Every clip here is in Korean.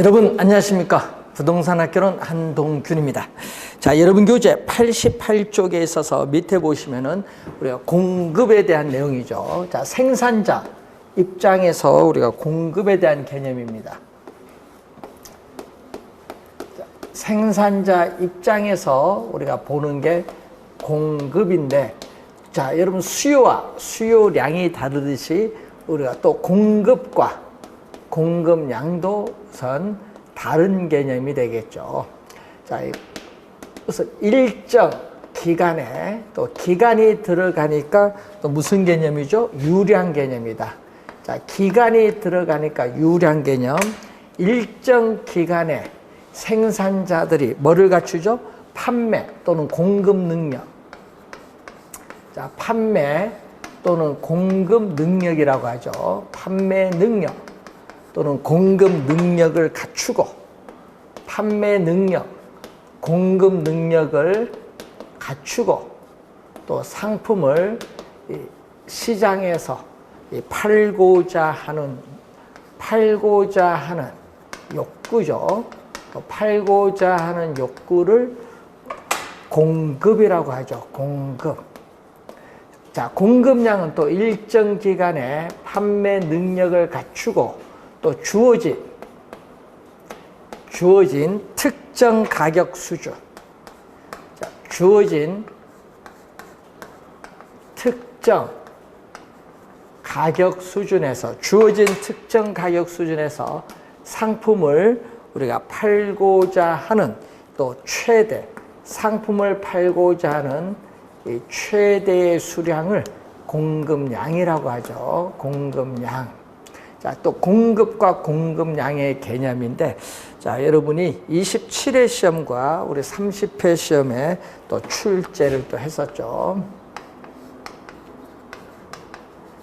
여러분 안녕하십니까? 부동산 학교는 한동균입니다. 자 여러분 교재 88쪽에 있어서 밑에 보시면은 우리가 공급에 대한 내용이죠. 자 생산자 입장에서 우리가 공급에 대한 개념입니다. 자, 생산자 입장에서 우리가 보는 게 공급인데 자 여러분 수요와 수요량이 다르듯이 우리가 또 공급과 공급량도 우선 다른 개념이 되겠죠. 자, 우선 일정 기간에 또 기간이 들어가니까 또 무슨 개념이죠? 유량 개념이다. 자, 기간이 들어가니까 유량 개념. 일정 기간에 생산자들이 뭐를 갖추죠? 판매 또는 공급 능력. 자, 판매 또는 공급 능력이라고 하죠. 판매 능력. 또는 공급 능력을 갖추고 판매 능력, 공급 능력을 갖추고 또 상품을 시장에서 팔고자 하는 팔고자 하는 욕구죠. 또 팔고자 하는 욕구를 공급이라고 하죠. 공급. 자, 공급량은 또 일정 기간에 판매 능력을 갖추고 또 주어진 주어진 특정 가격 수준 자, 주어진 특정 가격 수준에서 주어진 특정 가격 수준에서 상품을 우리가 팔고자 하는 또 최대 상품을 팔고자 하는 이 최대의 수량을 공급량이라고 하죠. 공급량. 자, 또 공급과 공급량의 개념인데, 자, 여러분이 27회 시험과 우리 30회 시험에 또 출제를 또 했었죠.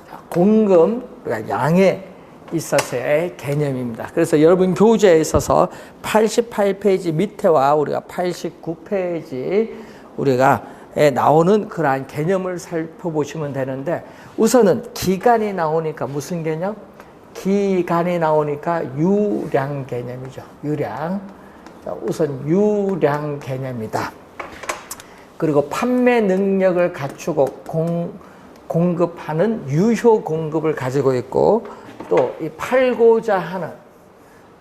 자, 공급, 그러니까 양에 있어서의 개념입니다. 그래서 여러분 교재에 있어서 88페이지 밑에와 우리가 89페이지 우리가 나오는 그러한 개념을 살펴보시면 되는데 우선은 기간이 나오니까 무슨 개념? 기간이 나오니까 유량 개념이죠. 유량. 자, 우선 유량 개념이다. 그리고 판매 능력을 갖추고 공, 공급하는 유효 공급을 가지고 있고 또 이 팔고자 하는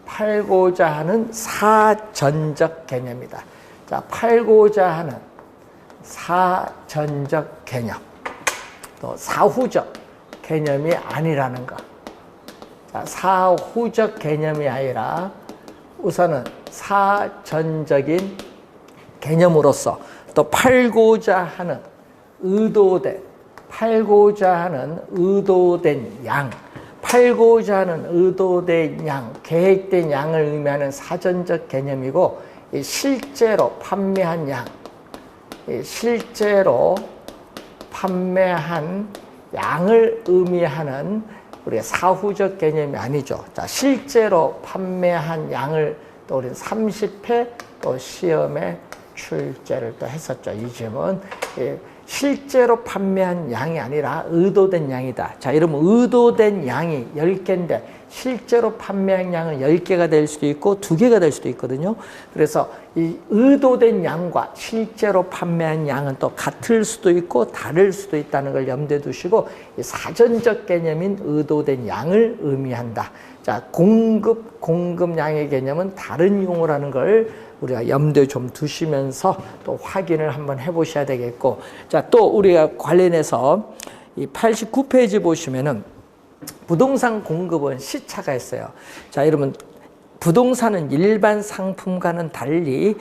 팔고자 하는 사전적 개념이다. 자, 팔고자 하는 사전적 개념. 또 사후적 개념이 아니라는 것. 사후적 개념이 아니라 우선은 사전적인 개념으로서 또 팔고자 하는 의도된 팔고자 하는 의도된 양 팔고자 하는 의도된 양 계획된 양을 의미하는 사전적 개념이고 실제로 판매한 양 실제로 판매한 양을 의미하는 우리가 사후적 개념이 아니죠. 자, 실제로 판매한 양을 또 우리 30회 또 시험에 출제를 또 했었죠. 이 점은 예, 실제로 판매한 양이 아니라 의도된 양이다. 자, 이러면 의도된 양이 10개인데 실제로 판매한 양은 10개가 될 수도 있고 2개가 될 수도 있거든요. 그래서 이 의도된 양과 실제로 판매한 양은 또 같을 수도 있고 다를 수도 있다는 걸 염두에 두시고 사전적 개념인 의도된 양을 의미한다. 자, 공급, 공급량의 개념은 다른 용어라는 걸 우리가 염두에 좀 두시면서 또 확인을 한번 해보셔야 되겠고, 자, 또 우리가 관련해서 이 89페이지 보시면은 부동산 공급은 시차가 있어요. 자, 여러분, 부동산은 일반 상품과는 달리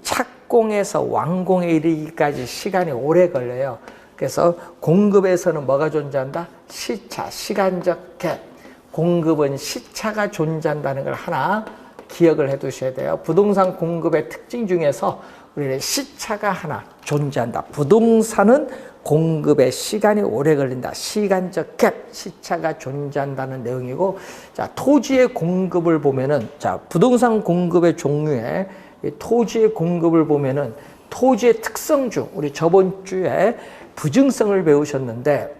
착공에서 완공에 이르기까지 시간이 오래 걸려요. 그래서 공급에서는 뭐가 존재한다? 시차, 시간적 갭. 공급은 시차가 존재한다는 걸 하나 기억을 해 두셔야 돼요. 부동산 공급의 특징 중에서 우리는 시차가 하나 존재한다. 부동산은 공급의 시간이 오래 걸린다. 시간적 갭, 시차가 존재한다는 내용이고, 자, 토지의 공급을 보면은, 자, 부동산 공급의 종류에 토지의 공급을 보면은 토지의 특성 중, 우리 저번 주에 부증성을 배우셨는데,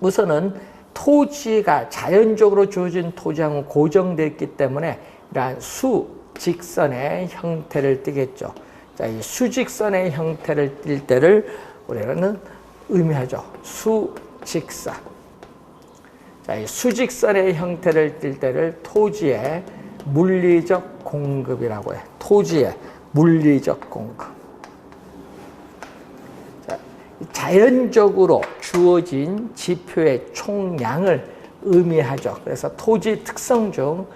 우선은 토지가 자연적으로 주어진 토지하고 고정되어 있기 때문에 이러한 수직선의 형태를 띠겠죠. 자, 이 수직선의 형태를 띌 때를 우리는 의미하죠. 수직선. 자, 이 수직선의 형태를 띌 때를 토지의 물리적 공급이라고 해. 토지의 물리적 공급. 자, 자연적으로 주어진 지표의 총량을 의미하죠. 그래서 토지 특성 중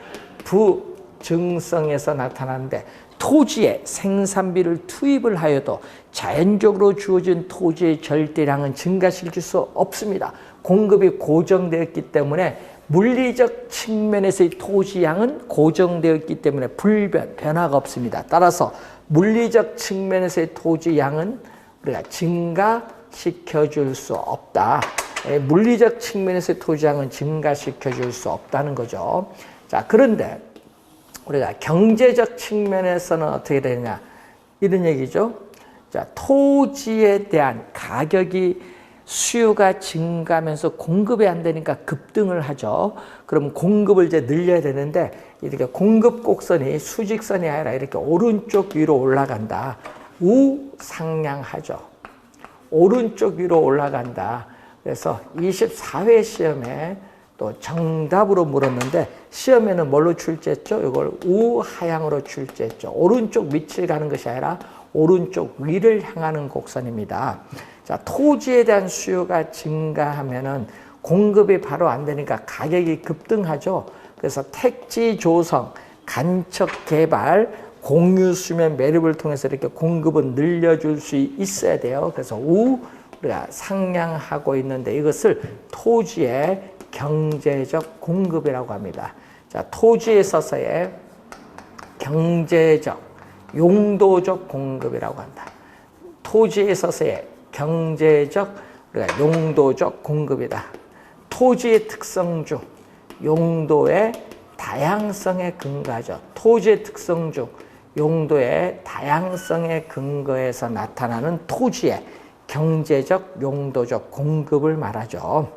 부증성에서 나타나는데 토지에 생산비를 투입을 하여도 자연적으로 주어진 토지의 절대량은 증가시킬 수 없습니다. 공급이 고정되었기 때문에 물리적 측면에서의 토지 양은 고정되었기 때문에 불변, 변화가 없습니다. 따라서 물리적 측면에서의 토지 양은 우리가 증가시켜 줄 수 없다. 예, 물리적 측면에서의 토지 양은 증가시켜 줄 수 없다는 거죠. 자, 그런데 우리가 경제적 측면에서는 어떻게 되냐 이런 얘기죠. 자, 토지에 대한 가격이 수요가 증가하면서 공급이 안 되니까 급등을 하죠. 그럼 공급을 이제 늘려야 되는데 이렇게 공급 곡선이 수직선이 아니라 이렇게 오른쪽 위로 올라간다. 우상향하죠. 오른쪽 위로 올라간다. 그래서 24회 시험에 또 정답으로 물었는데 시험에는 뭘로 출제했죠? 이걸 우하향으로 출제했죠. 오른쪽 밑을 가는 것이 아니라 오른쪽 위를 향하는 곡선입니다. 자, 토지에 대한 수요가 증가하면은 공급이 바로 안 되니까 가격이 급등하죠. 그래서 택지 조성, 간척 개발, 공유 수면 매립을 통해서 이렇게 공급은 늘려줄 수 있어야 돼요. 그래서 우 우리가 상향하고 있는데 이것을 토지의 경제적 공급이라고 합니다. 자, 토지에 있어서의 경제적, 용도적 공급이라고 한다. 토지에 있어서의 경제적, 우리가 용도적 공급이다. 토지의 특성 중 용도의 다양성의 근거죠. 토지의 특성 중 용도의 다양성의 근거에서 나타나는 토지의 경제적, 용도적 공급을 말하죠.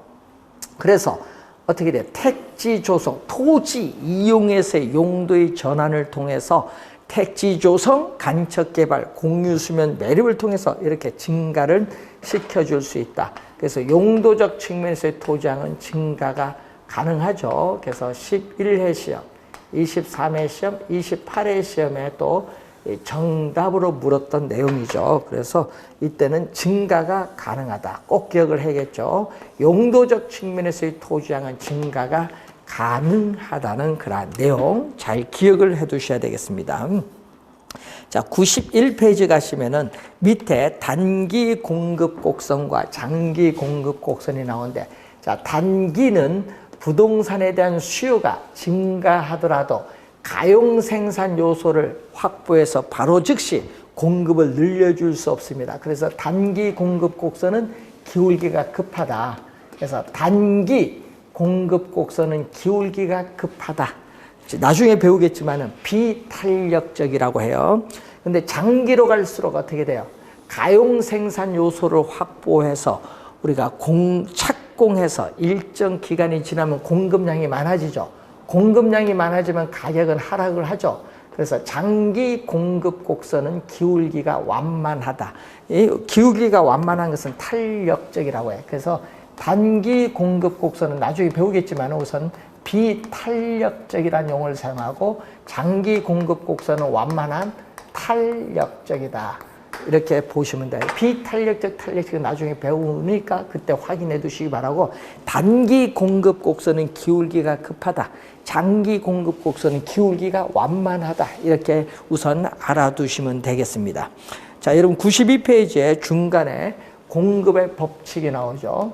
그래서 어떻게 돼? 택지 조성, 토지 이용에서의 용도의 전환을 통해서 택지 조성, 간척 개발, 공유 수면 매립을 통해서 이렇게 증가를 시켜줄 수 있다. 그래서 용도적 측면에서의 토지량은 증가가 가능하죠. 그래서 11회 시험, 23회 시험, 28회 시험에 또 정답으로 물었던 내용이죠. 그래서 이때는 증가가 가능하다. 꼭 기억을 해야겠죠. 용도적 측면에서의 토지량은 증가가 가능하다는 그런 내용 잘 기억을 해 두셔야 되겠습니다. 자, 91페이지 가시면은 밑에 단기 공급 곡선과 장기 공급 곡선이 나오는데 자, 단기는 부동산에 대한 수요가 증가하더라도 가용 생산 요소를 확보해서 바로 즉시 공급을 늘려줄 수 없습니다. 그래서 단기 공급 곡선은 기울기가 급하다. 그래서 단기 공급 곡선은 기울기가 급하다. 나중에 배우겠지만은 비탄력적이라고 해요. 근데 장기로 갈수록 어떻게 돼요? 가용 생산 요소를 확보해서 우리가 공, 착공해서 일정 기간이 지나면 공급량이 많아지죠. 공급량이 많아지면 가격은 하락을 하죠. 그래서 장기 공급 곡선은 기울기가 완만하다. 이 기울기가 완만한 것은 탄력적이라고 해요. 그래서 단기 공급 곡선은 나중에 배우겠지만 우선 비탄력적이라는 용어를 사용하고 장기 공급 곡선은 완만한 탄력적이다. 이렇게 보시면 돼요. 비탄력적, 탄력적 나중에 배우니까 그때 확인해 두시기 바라고 단기 공급 곡선은 기울기가 급하다. 장기 공급 곡선은 기울기가 완만하다. 이렇게 우선 알아두시면 되겠습니다. 자, 여러분 92페이지에 중간에 공급의 법칙이 나오죠.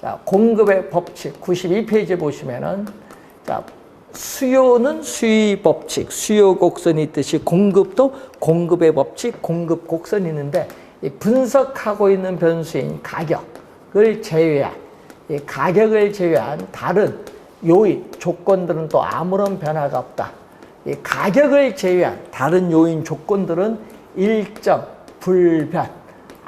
자, 공급의 법칙 92페이지 보시면은 자, 수요는 수의 법칙, 수요 곡선이 있듯이 공급도 공급의 법칙, 공급 곡선이 있는데 분석하고 있는 변수인 가격을 제외한 이 가격을 제외한 다른 요인, 조건들은 또 아무런 변화가 없다. 이 가격을 제외한 다른 요인, 조건들은 일정, 불변,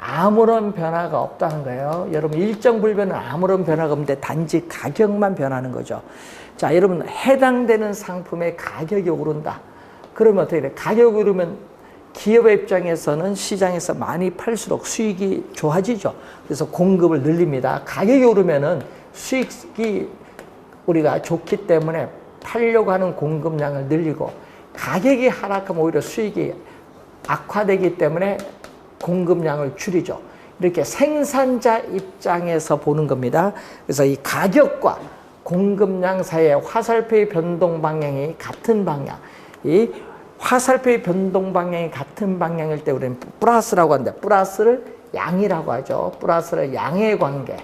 아무런 변화가 없다는 거예요. 여러분 일정 불변은 아무런 변화가 없는데 단지 가격만 변하는 거죠. 자, 여러분 해당되는 상품의 가격이 오른다. 그러면 어떻게 돼? 가격이 오르면 기업의 입장에서는 시장에서 많이 팔수록 수익이 좋아지죠. 그래서 공급을 늘립니다. 가격이 오르면은 수익이 우리가 좋기 때문에 팔려고 하는 공급량을 늘리고 가격이 하락하면 오히려 수익이 악화되기 때문에 공급량을 줄이죠. 이렇게 생산자 입장에서 보는 겁니다. 그래서 이 가격과 공급량 사이의 화살표의 변동 방향이 같은 방향. 이 화살표의 변동 방향이 같은 방향일 때 우리는 플러스라고 하는데 플러스를 양이라고 하죠. 플러스를 양의 관계,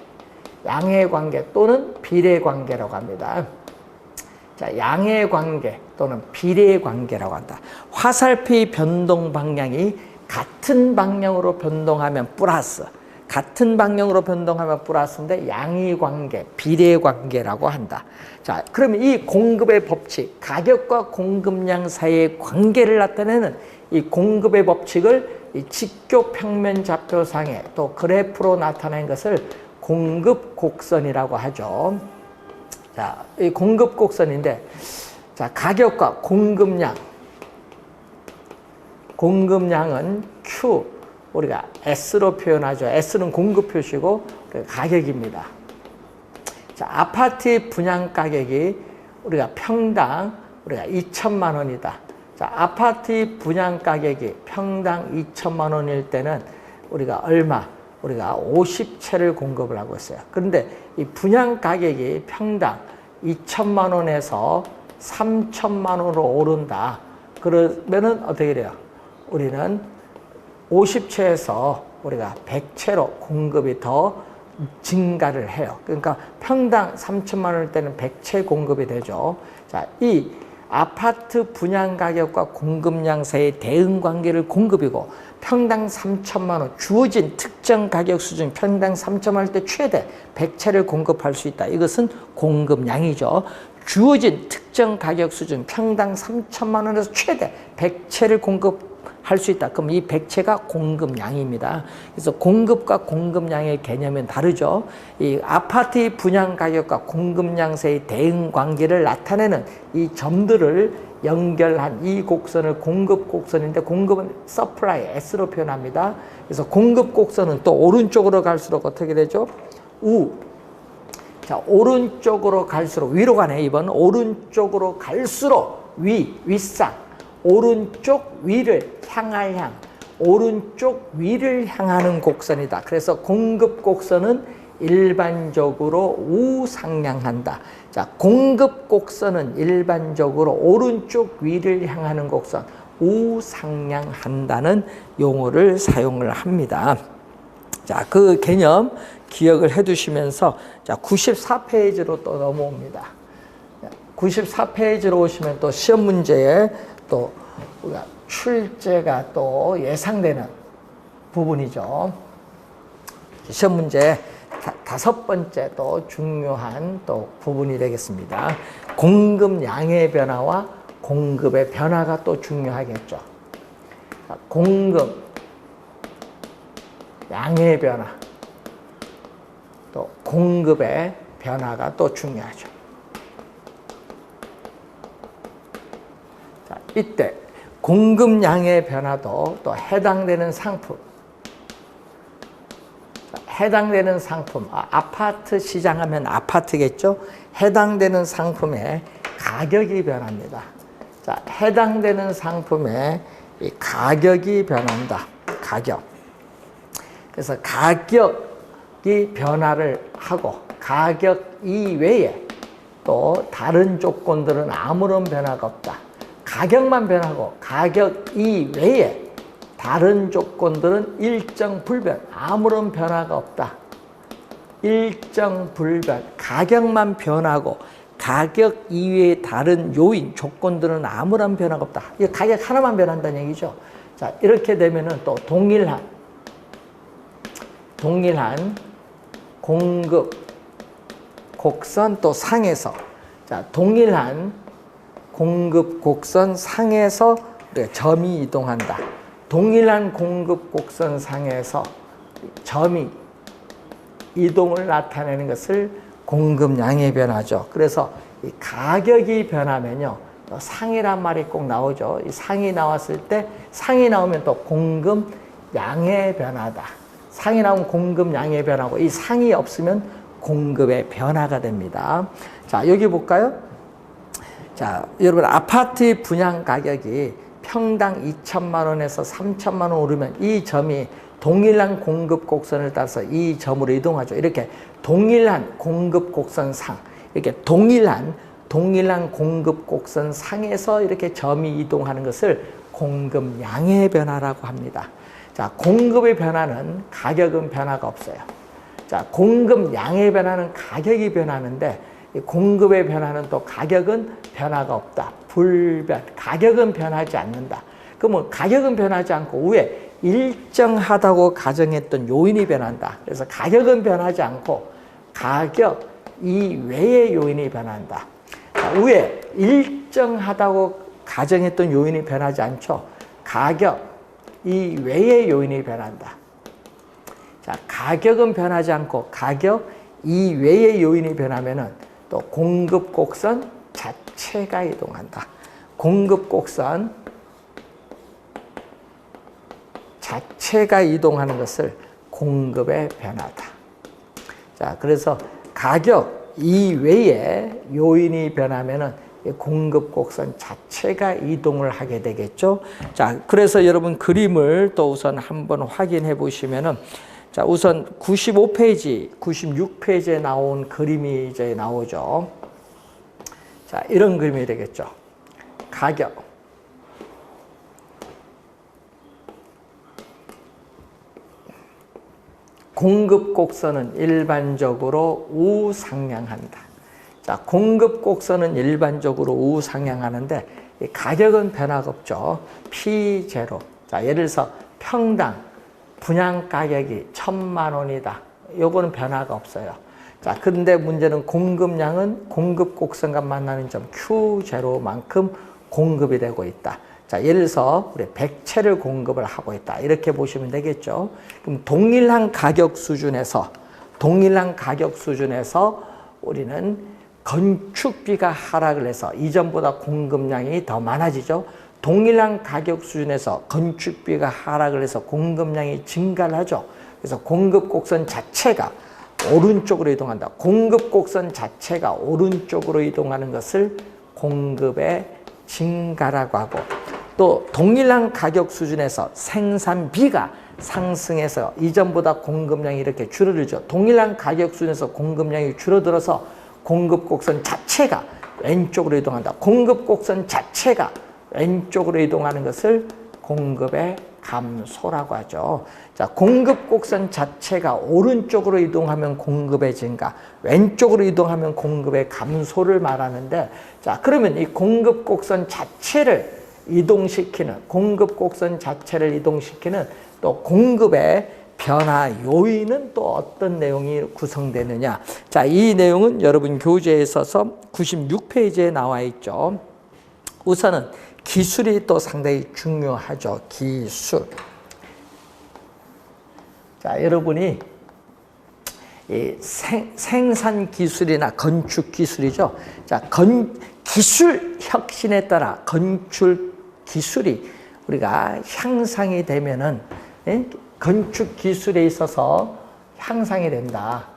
양의 관계 또는 비례 관계라고 합니다. 자, 양의 관계 또는 비례 관계라고 한다. 화살표의 변동 방향이 같은 방향으로 변동하면 플러스, 같은 방향으로 변동하면 플러스인데 양의 관계, 비례 관계라고 한다. 자, 그러면 이 공급의 법칙, 가격과 공급량 사이의 관계를 나타내는 이 공급의 법칙을 이 직교 평면 좌표상에 또 그래프로 나타낸 것을 공급 곡선이라고 하죠. 자, 이 공급 곡선인데, 자, 가격과 공급량. 공급량은 Q, 우리가 S로 표현하죠. S는 공급 표시고, 가격입니다. 자, 아파트 분양 가격이 우리가 평당 우리가 2천만 원이다. 자, 아파트 분양 가격이 평당 2천만 원일 때는 우리가 얼마? 우리가 50채를 공급을 하고 있어요. 그런데 이 분양 가격이 평당 2천만 원에서 3천만 원으로 오른다. 그러면은 어떻게 돼요? 우리는 50채에서 우리가 100채로 공급이 더 증가를 해요. 그러니까 평당 3천만 원일 때는 100채 공급이 되죠. 자, 이 아파트 분양 가격과 공급량 사이의 대응 관계를 공급이고 평당 3천만 원 주어진 특정 가격 수준 평당 3천만 원일 때 최대 100채를 공급할 수 있다. 이것은 공급량이죠. 주어진 특정 가격 수준 평당 3천만 원에서 최대 100채를 공급 할 수 있다. 그럼 이 100채가 공급량입니다. 그래서 공급과 공급량의 개념은 다르죠. 이 아파트 분양 가격과 공급량 사이의 대응 관계를 나타내는 이 점들을 연결한 이 곡선을 공급 곡선인데 공급은 supply S로 표현합니다. 그래서 공급 곡선은 또 오른쪽으로 갈수록 어떻게 되죠? 우. 자, 오른쪽으로 갈수록 위로 가네. 이번 오른쪽으로 갈수록 위, 윗상. 오른쪽 위를 향할 향. 오른쪽 위를 향하는 곡선이다. 그래서 공급 곡선은 일반적으로 우상향한다. 자, 공급 곡선은 일반적으로 오른쪽 위를 향하는 곡선, 우상향한다는 용어를 사용을 합니다. 자, 그 개념 기억을 해 두시면서 자, 94페이지로 또 넘어옵니다. 94페이지로 오시면 또 시험 문제에 또 우리가 출제가 또 예상되는 부분이죠. 시험 문제 다 섯 번째 또 중요한 또 부분이 되겠습니다. 공급 양의 변화와 공급의 변화가 또 중요하겠죠. 공급 양의 변화 또 공급의 변화가 또 중요하죠. 이때 공급량의 변화도 또 해당되는 상품 해당되는 상품, 아, 파트 시장 하면 아파트겠죠? 해당되는 상품의 가격이 변합니다. 자, 해당되는 상품의 가격이 변한다. 가격. 그래서 가격이 변화를 하고 가격 이외에 또 다른 조건들은 아무런 변화가 없다. 가격만 변하고 가격 이외에 다른 조건들은 일정 불변, 아무런 변화가 없다. 일정 불변, 가격만 변하고 가격 이외의 다른 요인, 조건들은 아무런 변화가 없다. 이 가격 하나만 변한다는 얘기죠. 자, 이렇게 되면은 또 동일한, 동일한 공급, 곡선 또 상에서, 자, 동일한 공급 곡선 상에서 점이 이동한다. 동일한 공급 곡선 상에서 점이 이동을 나타내는 것을 공급량의 변화죠. 그래서 이 가격이 변하면요. 또 상이란 말이 꼭 나오죠. 이 상이 나왔을 때 상이 나오면 또 공급량의 변화다. 상이 나오면 공급량의 변화고 이 상이 없으면 공급의 변화가 됩니다. 자, 여기 볼까요? 자, 여러분 아파트 분양 가격이 평당 2천만 원에서 3천만 원 오르면 이 점이 동일한 공급 곡선을 따라서 이 점으로 이동하죠. 이렇게 동일한 공급 곡선상 이렇게 동일한 동일한 공급 곡선 상에서 이렇게 점이 이동하는 것을 공급량의 변화라고 합니다. 자, 공급의 변화는 가격은 변화가 없어요. 자, 공급량의 변화는 가격이 변하는데 이 공급의 변화는 또 가격은 변화가 없다. 불변. 가격은 변하지 않는다. 그러면 가격은 변하지 않고 위에 일정하다고 가정했던 요인이 변한다. 그래서 가격은 변하지 않고 가격 이외의 요인이 변한다. 자, 위에 일정하다고 가정했던 요인이 변하지 않죠. 가격 이외의 요인이 변한다. 자, 가격은 변하지 않고 가격 이외의 요인이 변하면은 또 공급 곡선 자체가 이동한다. 공급 곡선 자체가 이동하는 것을 공급의 변화다. 자, 그래서 가격 이외에 요인이 변하면은 이 공급 곡선 자체가 이동을 하게 되겠죠. 자, 그래서 여러분 그림을 또 우선 한번 확인해 보시면은 자, 우선 95페이지, 96페이지에 나온 그림이 이제 나오죠. 자, 이런 그림이 되겠죠. 가격. 공급 곡선은 일반적으로 우상향한다. 자, 공급 곡선은 일반적으로 우상향하는데 이 가격은 변화가 없죠. P0. 자, 예를 들어서 평당 분양 가격이 천만 원이다. 요거는 변화가 없어요. 자, 근데 문제는 공급량은 공급 곡선과 만나는 점 Q0만큼 공급이 되고 있다. 자, 예를 들어서 우리 100채를 공급을 하고 있다. 이렇게 보시면 되겠죠. 그럼 동일한 가격 수준에서 동일한 가격 수준에서 우리는 건축비가 하락을 해서 이전보다 공급량이 더 많아지죠. 동일한 가격 수준에서 건축비가 하락을 해서 공급량이 증가를 하죠. 그래서 공급 곡선 자체가 오른쪽으로 이동한다. 공급 곡선 자체가 오른쪽으로 이동하는 것을 공급의 증가라고 하고 또 동일한 가격 수준에서 생산비가 상승해서 이전보다 공급량이 이렇게 줄어들죠. 동일한 가격 수준에서 공급량이 줄어들어서 공급 곡선 자체가 왼쪽으로 이동한다. 공급 곡선 자체가 왼쪽으로 이동하는 것을 공급의 감소라고 하죠. 자, 공급 곡선 자체가 오른쪽으로 이동하면 공급의 증가, 왼쪽으로 이동하면 공급의 감소를 말하는데, 자, 그러면 이 공급 곡선 자체를 이동시키는, 공급 곡선 자체를 이동시키는 또 공급의 변화 요인은 또 어떤 내용이 구성되느냐. 자, 이 내용은 여러분 교재에 있어서 96페이지에 나와 있죠. 우선은 기술이 또 상당히 중요하죠. 기술. 자, 여러분이 이 생, 생산 기술이나 건축 기술이죠. 자, 건, 기술 혁신에 따라 건축 기술이 우리가 향상이 되면은 예? 건축 기술에 있어서 향상이 된다.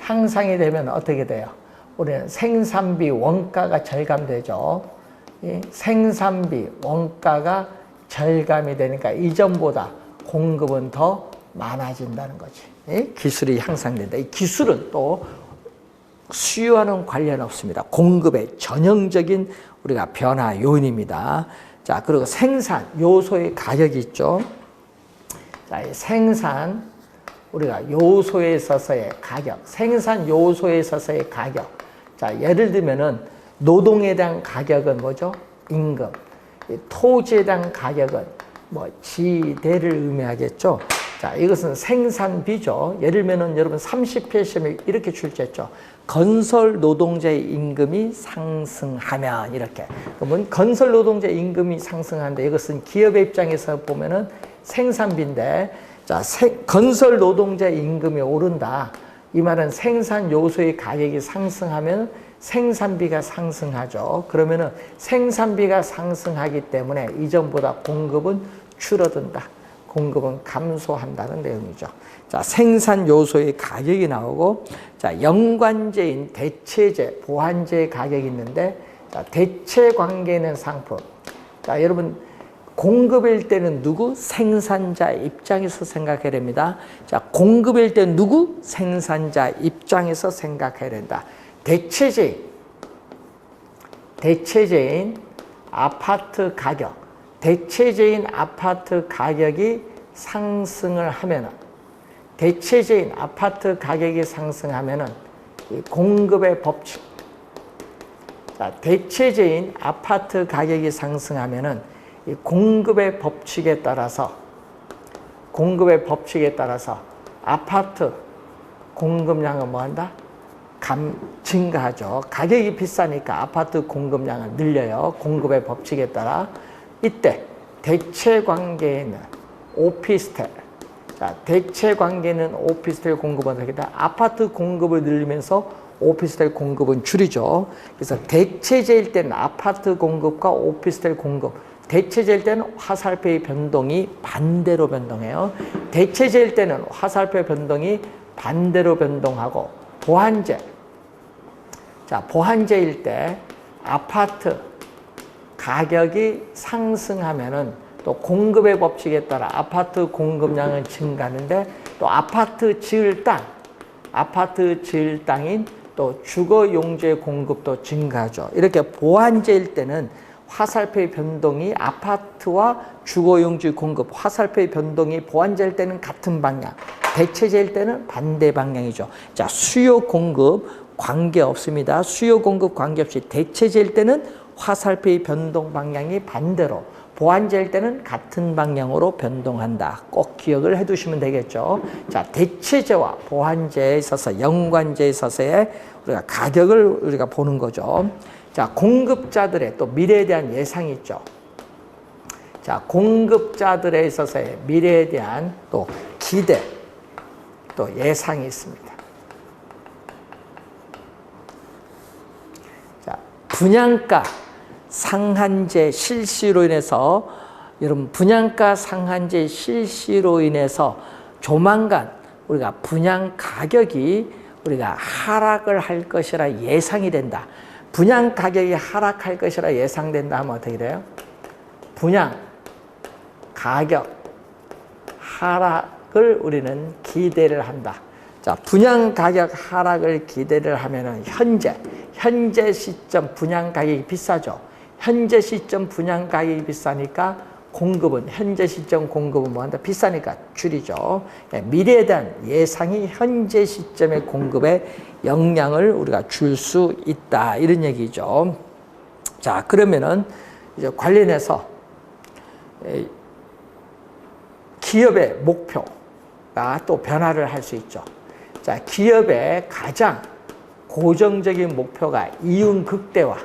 향상이 되면 어떻게 돼요? 우리는 생산비 원가가 절감되죠. 예? 생산비 원가가 절감이 되니까 이전보다 공급은 더 많아진다는 거지. 예? 기술이 향상된다. 이 기술은 또 수요와는 관련 없습니다. 공급의 전형적인 우리가 변화 요인입니다. 자, 그리고 생산 요소의 가격이 있죠. 자, 생산 우리가 요소에 있어서의 가격, 생산 요소에 있어서의 가격. 자, 예를 들면은 노동에 대한 가격은 뭐죠? 임금. 토지에 대한 가격은 뭐 지대를 의미하겠죠. 자, 이것은 생산비죠. 예를 들면은 여러분 30회 시험에 이렇게 출제했죠. 건설 노동자의 임금이 상승하면 이렇게. 그러면 건설 노동자 임금이 상승하는데 이것은 기업의 입장에서 보면은 생산비인데 자, 생- 건설 노동자 임금이 오른다. 이 말은 생산 요소의 가격이 상승하면 생산비가 상승하죠. 그러면은 생산비가 상승하기 때문에 이전보다 공급은 줄어든다. 공급은 감소한다는 내용이죠. 자, 생산 요소의 가격이 나오고, 자, 연관제인 대체제, 보완제 가격이 있는데, 자, 대체 관계는 상품. 자, 여러분, 공급일 때는 누구? 생산자 입장에서 생각해야 됩니다. 자, 공급일 때 누구? 생산자 입장에서 생각해야 된다. 대체제인, 대체제인 아파트 가격, 대체제인 아파트 가격이 상승을 하면은, 대체제인 아파트 가격이 상승하면은, 이 공급의 법칙, 자, 대체제인 아파트 가격이 상승하면은 이 공급의 법칙에 따라서 공급의 법칙에 따라서 아파트 공급량은 뭐 한다? 감 증가하죠. 가격이 비싸니까 아파트 공급량을 늘려요. 공급의 법칙에 따라 이때 대체 관계에 는 오피스텔 자, 대체 관계는 오피스텔 공급은 되겠다. 아파트 공급을 늘리면서 오피스텔 공급은 줄이죠. 그래서 대체제일 때는 아파트 공급과 오피스텔 공급, 대체제일 때는 화살표의 변동이 반대로 변동해요. 대체제일 때는 화살표 변동이 반대로 변동하고 보완제. 자, 보완제일 때 아파트 가격이 상승하면은 또 공급의 법칙에 따라 아파트 공급량은 증가하는데 또 아파트 지을 땅, 아파트 지을 땅인 또 주거 용지의 공급도 증가하죠. 이렇게 보완제일 때는 화살표의 변동이 아파트와 주거 용지 공급, 화살표의 변동이 보완제일 때는 같은 방향, 대체제일 때는 반대 방향이죠. 자, 수요 공급 관계 없습니다. 수요 공급 관계 없이 대체제일 때는 화살표의 변동 방향이 반대로 보완제일 때는 같은 방향으로 변동한다. 꼭 기억을 해 두시면 되겠죠. 자, 대체제와 보완제에 있어서 연관제에 있어서의 우리가 가격을 우리가 보는 거죠. 자, 공급자들의 또 미래에 대한 예상이 있죠. 자, 공급자들에 있어서의 미래에 대한 또 기대, 또 예상이 있습니다. 자, 분양가 상한제 실시로 인해서 여러분 분양가 상한제 실시로 인해서 조만간 우리가 분양 가격이 우리가 하락을 할 것이라 예상이 된다. 분양 가격이 하락할 것이라 예상된다 하면 어떻게 돼요? 분양 가격 하락을 우리는 기대를 한다. 자, 분양 가격 하락을 기대를 하면은 현재 현재 시점 분양 가격이 비싸죠. 현재 시점 분양 가격이 비싸니까 공급은 현재 시점 공급은 뭐 한다 비싸니까 줄이죠. 예, 미래에 대한 예상이 현재 시점의 공급에 영향을 우리가 줄 수 있다 이런 얘기죠. 자 그러면은 이제 관련해서 에, 기업의 목표가 또 변화를 할 수 있죠. 자 기업의 가장 고정적인 목표가 이윤 극대화.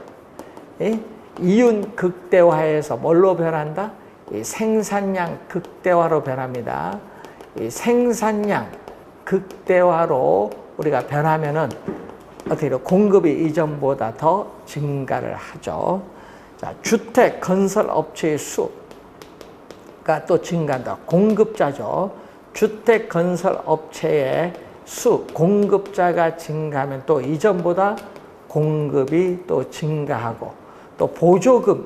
예? 이윤 극대화에서 뭘로 변한다? 이 생산량 극대화로 변합니다. 이 생산량 극대화로 우리가 변하면은 어떻게 돼? 공급이 이전보다 더 증가를 하죠. 자, 주택 건설 업체의 수가 또 증가한다. 공급자죠. 주택 건설 업체의 수, 공급자가 증가하면 또 이전보다 공급이 또 증가하고 또 보조금,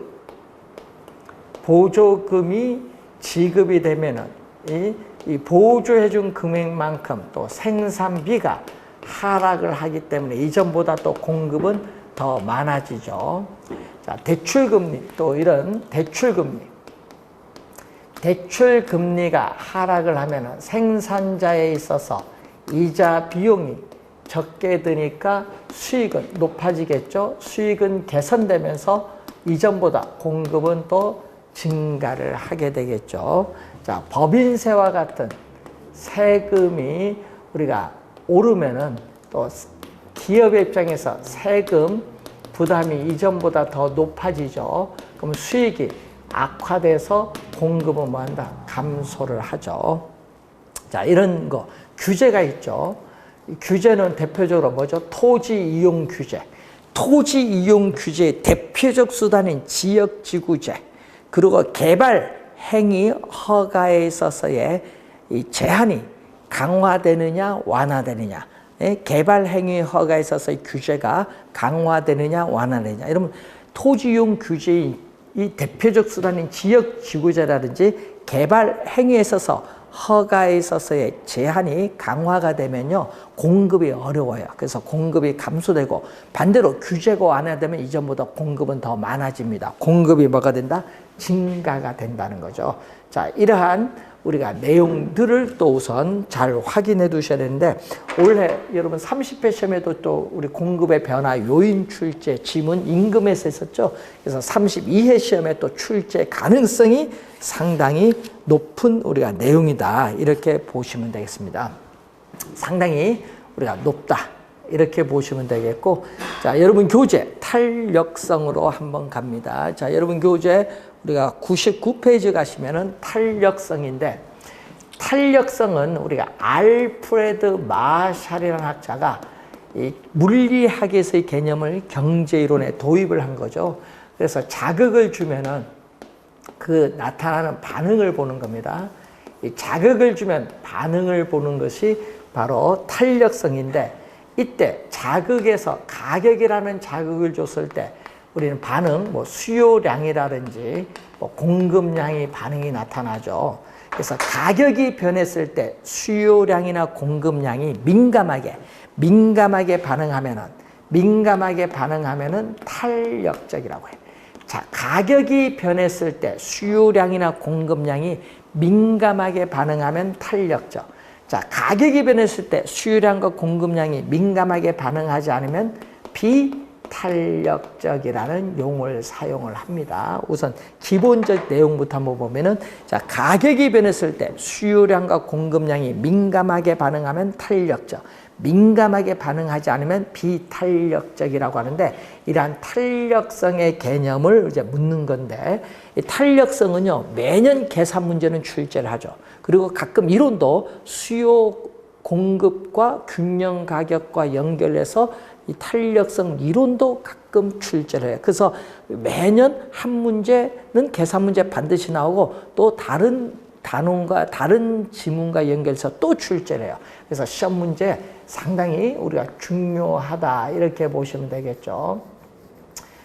보조금이 지급이 되면은 이, 이 보조해준 금액만큼 또 생산비가 하락을 하기 때문에 이전보다 또 공급은 더 많아지죠. 자, 대출금리 또 이런 대출금리. 대출금리가 하락을 하면은 생산자에 있어서 이자 비용이 적게 드니까 수익은 높아지겠죠. 수익은 개선되면서 이전보다 공급은 또 증가를 하게 되겠죠. 자, 법인세와 같은 세금이 우리가 오르면은 또 기업의 입장에서 세금 부담이 이전보다 더 높아지죠. 그럼 수익이 악화돼서 공급은 뭐 한다? 감소를 하죠. 자, 이런 거 규제가 있죠. 이 규제는 대표적으로 뭐죠? 토지 이용 규제. 토지 이용 규제의 대표적 수단인 지역 지구제. 그리고 개발 행위 허가에 있어서의 이 제한이 강화되느냐 완화되느냐. 예, 개발 행위 허가에 있어서의 규제가 강화되느냐 완화되느냐. 이러면 토지 이용 규제의 이 대표적 수단인 지역 지구제라든지 개발 행위에 있어서 허가에 있어서의 제한이 강화가 되면요 공급이 어려워요. 그래서 공급이 감소되고 반대로 규제가 완화되면 이전보다 공급은 더 많아집니다. 공급이 뭐가 된다? 증가가 된다는 거죠. 자 이러한 우리가 내용들을 또 우선 잘 확인해 두셔야 되는데 올해 여러분 30회 시험에도 또 우리 공급의 변화 요인 출제 지문 임금에서 했었죠. 그래서 32회 시험에 또 출제 가능성이 상당히 높은 우리가 내용이다. 이렇게 보시면 되겠습니다. 상당히 우리가 높다. 이렇게 보시면 되겠고 자 여러분 교재 탄력성으로 한번 갑니다 자 여러분 교재 우리가 99페이지 가시면은 탄력성인데 탄력성은 우리가 알프레드 마샬이라는 학자가 이 물리학에서의 개념을 경제이론에 도입을 한 거죠. 그래서 자극을 주면은 그 나타나는 반응을 보는 겁니다. 이 자극을 주면 반응을 보는 것이 바로 탄력성인데 이때 자극에서 가격이라는 자극을 줬을 때 우리는 반응, 뭐 수요량이라든지 뭐 공급량이 반응이 나타나죠. 그래서 가격이 변했을 때 수요량이나 공급량이 민감하게 민감하게 반응하면은 민감하게 반응하면은 탄력적이라고 해요. 자, 가격이 변했을 때 수요량이나 공급량이 민감하게 반응하면 탄력적. 자, 가격이 변했을 때 수요량과 공급량이 민감하게 반응하지 않으면 비 탄력적이라는 용어를 사용을 합니다. 우선 기본적 내용부터 한번 보면은 자, 가격이 변했을 때 수요량과 공급량이 민감하게 반응하면 탄력적. 민감하게 반응하지 않으면 비탄력적이라고 하는데 이러한 탄력성의 개념을 이제 묻는 건데 이 탄력성은요 매년 계산 문제는 출제를 하죠. 그리고 가끔 이론도 수요 공급과 균형 가격과 연결해서 이 탄력성 이론도 가끔 출제를 해요. 그래서 매년 한 문제는 계산 문제 반드시 나오고 또 다른 단원과 다른 지문과 연결해서 또 출제를 해요. 그래서 시험 문제 상당히 우리가 중요하다 이렇게 보시면 되겠죠.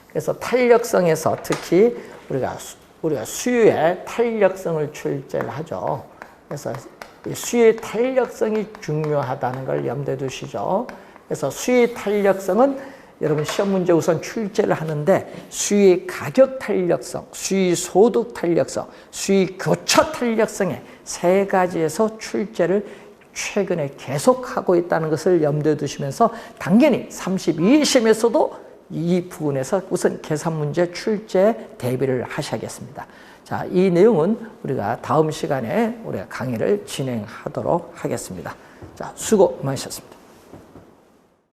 그래서 탄력성에서 특히 우리가 우리가 수요의 탄력성을 출제를 하죠. 그래서 수의 탄력성이 중요하다는 걸 염두에 두시죠. 그래서 수의 탄력성은 여러분 시험 문제 우선 출제를 하는데 수의 가격 탄력성, 수의 소득 탄력성, 수의 교차 탄력성의 세 가지에서 출제를 최근에 계속하고 있다는 것을 염두에 두시면서 당연히 32시험에서도 이 부분에서 우선 계산 문제 출제 대비를 하셔야겠습니다. 자, 이 내용은 우리가 다음 시간에 우리가 강의를 진행하도록 하겠습니다. 자, 수고 많으셨습니다.